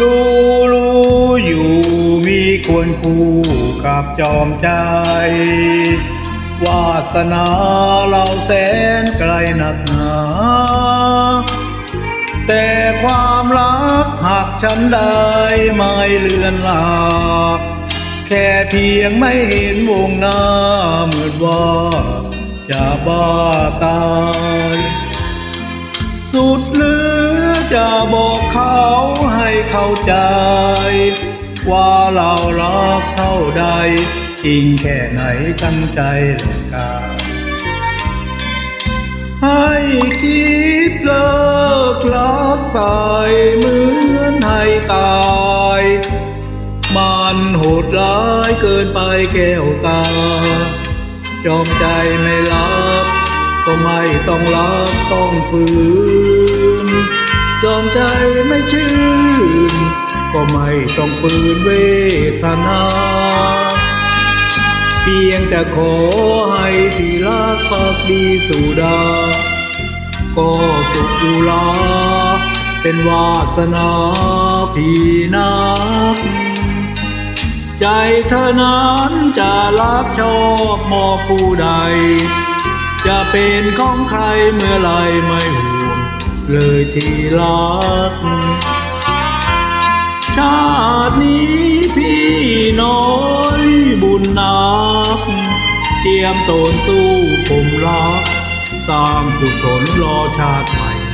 รู้รู้อยู่มีควรคู่กับจอมใจ วาสนาเราแสนไกลหนักหนาแต่ความรักหักฉันได้ไม่เลือนลา แค่เพียงไม่เห็นวงหน้าเหมือนว่าจะบ้าตา ให้เข้าใจ ว่าเรารักเท่าใด จริงแค่ไหนตั้งใจเหลือกายให้คิดเลิกรักไปเหมือนให้ตายมันโหดร้ายเกินไปแก้วตา จอมใจไม่รับก็ไม่ต้องรับต้องฝืน จอมใจไม่ชื่น ก็ไม่ต้องฝืนเวทนา เพียงแต่ขอให้พี่รักพักดีสู่ดา ก็สุขอุลาเป็นวาสนาพี่นักใจเธอนั้นจะรักชอบมอบผู้ใด จะเป็นของใครเมื่อไรไม่ห่วง เลยที่รัก ชาตินี้พี่น้อยบุญนัก เตรียมตนสู้ผมรัก สร้างกุศลรอชาติใหม่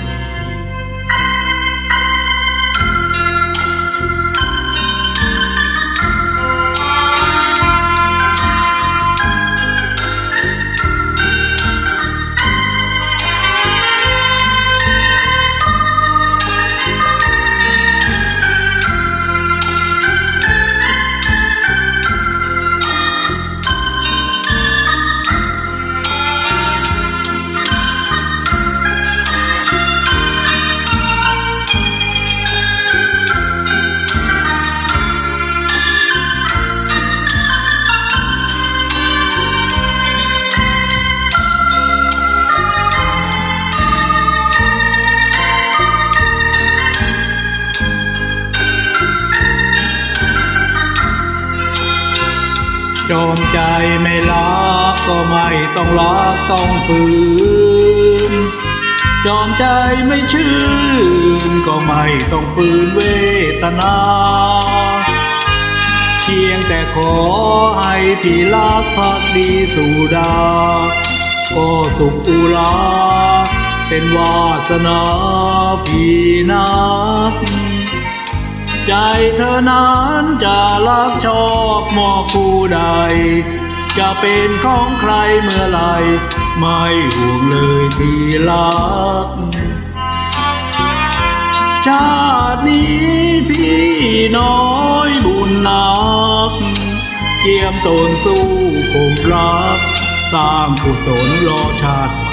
จอมใจไม่รักก็ไม่ต้องรักต้องฝืน จอมใจไม่ชื่นก็ไม่ต้องฝืนเวทนาเพียงแต่ขอให้พี่รักพักดีสู่ดา ก็สุขอุลาเป็นวาสนาพี่นัก ใจเธอนั้นจะรักชอบมอบผู้ใด จะเป็นของใครเมื่อไหรไม่ห่วงเลยที่รัก ชาตินี้พี่น้อยบุญนักเกี่ยมตนสู้คงรัก สร้างกุศลรอชาติ